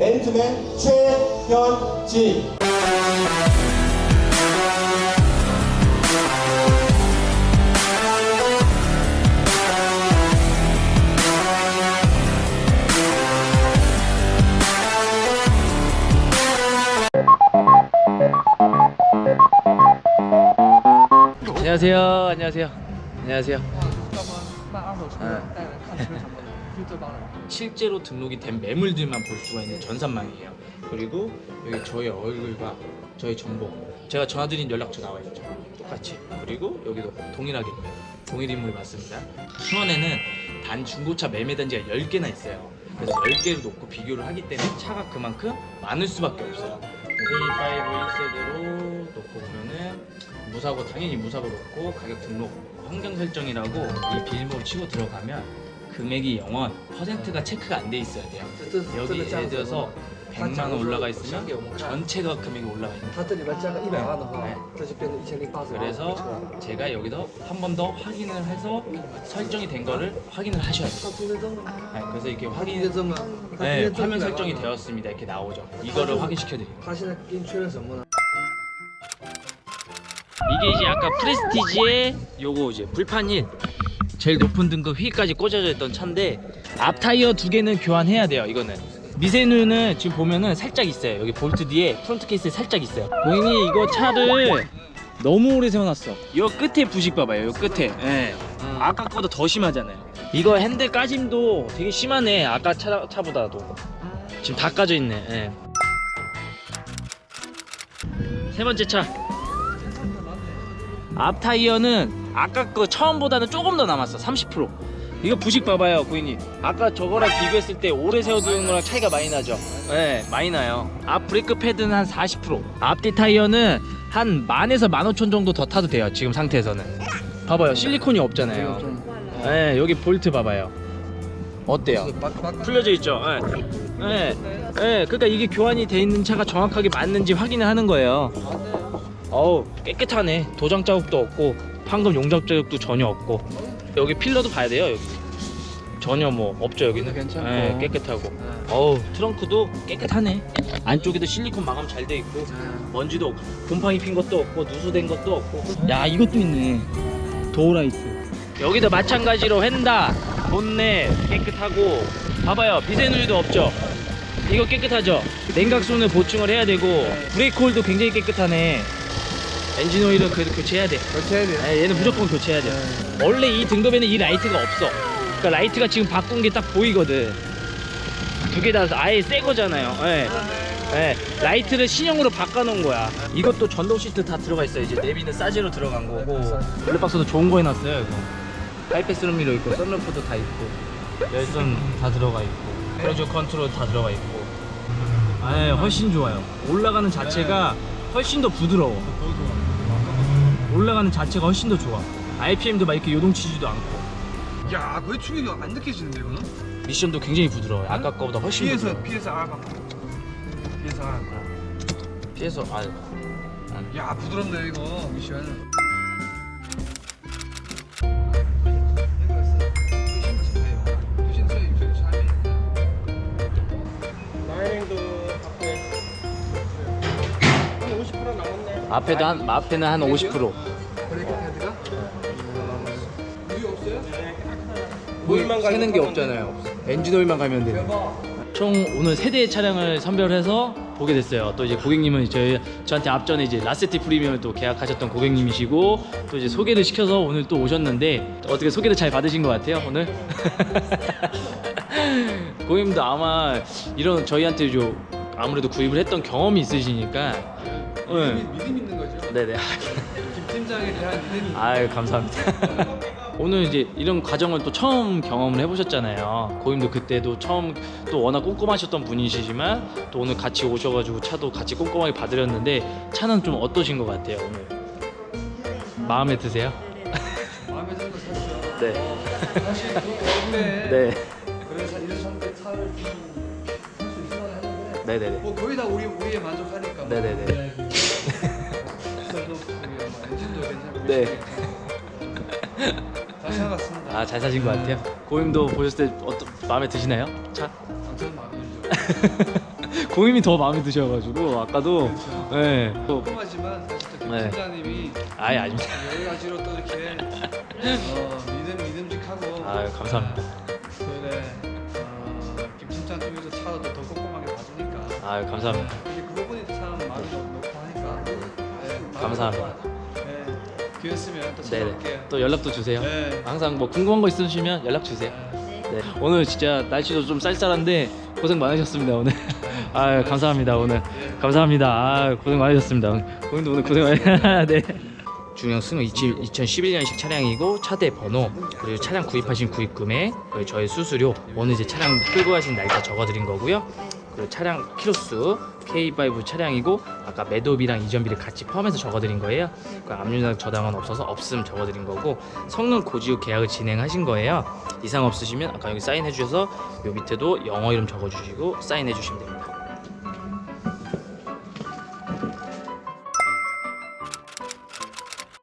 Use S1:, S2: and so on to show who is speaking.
S1: 앤트맨 최현진.
S2: 안녕하세요. 안녕하세요. 안녕하세요.
S3: 要么卖二手车的带来看车什么的， 진짜 많아요.
S2: 실제로 등록이 된 매물들만 볼 수가 있는 전산망이에요. 그리고 여기 저의 얼굴과 저의 정보, 제가 전화드린 연락처 나와 있죠. 똑같이. 그리고 여기도 동일하게 동일 인물이 맞습니다. 수원에는 단 중고차 매매 단지가 10개나 있어요. 그래서 10개를 놓고 비교를 하기 때문에 차가 그만큼 많을 수밖에 없어요. A5 1세대로 놓고 보면은 무사고 당연히 무사고 놓고 가격 등록 환경 설정이라고 이 비밀번호 치고 들어가면 금액이 영원, 퍼센트가 체크가 안 돼 있어야 돼요. 여기 예를 들어서 100만 원 올라가 있으면 전체가 금액이 올라가 있는
S3: 거예요. 네.
S2: 그래서 제가 여기서 한 번 더 확인을 해서 설정이 된 거를 확인을 하셔야 돼요. 네, 그래서 이렇게 확인 네, 화면 설정이 되었습니다. 이렇게 나오죠. 이거를 확인시켜
S3: 드려요.
S2: 이게 이제 아까 프레스티지의 요거 이제 불판 일 제일 높은 등급 휠까지 꽂아져 있던 차인데 앞 타이어 두 개는 교환해야 돼요 이거는. 미세누는 지금 보면은 살짝 있어요. 여기 볼트 뒤에 프론트 케이스에 살짝 있어요. 고객님 이거 차를 너무 오래 세워놨어. 요 끝에 부식 봐봐요 요 끝에. 예. 아까 거보다 더 심하잖아요. 이거 핸들 까짐도 되게 심하네 아까 차, 차보다도. 지금 다 까져 있네 예. 세 번째 차. 앞 타이어는 아까 거 처음보다는 조금 더 남았어 30% 이거 부식 봐봐요 고객님. 아까 저거랑 비교했을 때 오래 세워두는 거랑 차이가 많이 나죠? 네 많이 나요. 앞 브레이크 패드는 한 40% 앞뒤 타이어는 한 만에서 만 오천 정도 더 타도 돼요 지금 상태에서는. 봐봐요 실리콘이 없잖아요. 네 여기 볼트 봐봐요. 어때요? 풀려져 있죠? 네. 네. 네. 그러니까 이게 교환이 돼 있는 차가 정확하게 맞는지 확인을 하는 거예요. 어우 깨끗하네. 도장 자국도 없고 방금 용접 자국도 전혀 없고. 여기 필러도 봐야 돼요 여기. 전혀 뭐 없죠 여기는.
S3: 괜찮고.
S2: 네, 깨끗하고. 어우 트렁크도 깨끗하네. 안쪽에도 실리콘 마감 잘 돼 있고 먼지도 없고 곰팡이 핀 것도 없고 누수된 것도 없고. 야 이것도 있네. 도어라이트. 여기도 마찬가지로 휀다. 본네 깨끗하고. 봐봐요 미세누유도 없죠? 이거 깨끗하죠? 냉각수는 보충을 해야 되고 브레이크 홀도 굉장히 깨끗하네 엔진 오일은 그래도 교체해야 돼
S3: 교체해야 돼요.
S2: 네, 얘는 무조건 교체해야 돼 원래 이 등급에는 이 라이트가 없어 그러니까 라이트가 지금 바꾼 게 딱 보이거든 두 개 다 아예 새 거잖아요 예. 예, 라이트를 신형으로 바꿔놓은 거야. 이것도 전동 시트 다 들어가 있어요. 이제 내비는 싸지로 들어간 거고. 블랙박스도 좋은 거 해놨어요. 이거. 하이패스 룸미러 있고, 썬루프도 다 있고, 열선 다 들어가 있고, 크루즈 컨트롤 다 들어가 있고. 아, 훨씬 좋아요. 올라가는 자체가 훨씬 더 부드러워. 올라가는 자체가 훨씬 더 좋아. RPM도 막 이렇게 요동치지도 않고.
S4: 야, 거의 충격이 안 느껴지는데 이거는?
S2: 미션도 굉장히 부드러워요. 아까 거보다 훨씬 부드러워.
S4: B에서 R 가 B에서 R.
S2: 피해서 아,
S4: 야, 부드럽네 이거 미션.
S2: 앞에도 한 앞에는 한 50%.
S3: 브레이크 패드가?
S2: 오일만 새는 게 없잖아요. 엔진 오일만 가면 돼요. 총 오늘 세 대의 차량을 선별해서 보게 됐어요. 또 이제 고객님은 저희 저한테 앞전에 이제 라세티 프리미엄을 또 계약하셨던 고객님이시고 또 이제 소개를 시켜서 오늘 또 오셨는데 어떻게 소개를 잘 받으신 것 같아요 오늘? 고객님도 아마 이런 저희한테 좀 아무래도 구입을 했던 경험이 있으시니까 네.
S4: 믿음 있는 거죠.
S2: 네네.
S4: 김 팀장에 대한 믿음이.
S2: 아유 감사합니다. 오늘 이제 이런 과정을 또 처음 경험을 해보셨잖아요. 고객님도 그때도 처음 또 워낙 꼼꼼하셨던 분이시지만 또 오늘 같이 오셔가지고 차도 같이 꼼꼼하게 봐드렸는데 차는 좀 어떠신 것 같아요 오늘? 마음에 드세요?
S4: 마음에 드는 거 샀죠.
S2: 네.
S4: 사실 돈 때문에
S2: 네.
S4: 그래서 이런 상태 차를 좀살수 있으면 하는데
S2: 네네네.
S4: 뭐 거의 다 우리 우리에 만족하니까. 뭐.
S2: 네네네. 네.
S4: 잘 사갔습니다.
S2: 아 잘 사신 것 같아요. 고객님도 보셨을 때 어떤 마음에 드시나요? 차?
S4: 아, 저는 마음에 들죠.
S2: 고객님이 더 마음에 드셔가지고 아까도 네. 또
S4: 궁금하지만 사실 또
S2: 네.
S4: 김팀장님이
S2: 아예 아닙니다.
S4: 여러 가지로 또 이렇게 어, 믿음 믿음직하고
S2: 아유, 감사합니다.
S4: 그래 어, 김팀장 쪽에서 차도 더 꼼꼼하게 봐주니까
S2: 아유 감사합니다.
S4: 이게 그 부분이 참 마음이 너무 놓고 하니까 네, 마음이
S2: 감사합니다.
S4: 네, 기회였으면 또
S2: 네네.
S4: 찾아올게요.
S2: 또 연락도 주세요.
S4: 네.
S2: 항상 뭐 궁금한 거 있으시면 연락 주세요.
S4: 네.
S2: 네. 오늘 진짜 날씨도 좀 쌀쌀한데 고생 많으셨습니다 오늘. 아 감사합니다 오늘. 감사합니다. 아, 고생 많으셨습니다. 고객님도 오늘 고생 많이. 네. 중형 승은 2011년식 차량이고 차대 번호 그리고 차량 구입하신 구입 금액 그리고 저희 수수료 오늘 이제 차량 끌고 가신 날짜 적어드린 거고요. 그리고 차량 키로수 K5 차량이고 아까 매도비랑 이전비를 같이 포함해서 적어드린 거예요. 그 압류상 저당은 없어서 없음 적어드린 거고 성능 고지후 계약을 진행하신 거예요. 이상 없으시면 아까 여기 사인해 주셔서 요 밑에도 영어 이름 적어주시고 사인해 주시면 됩니다.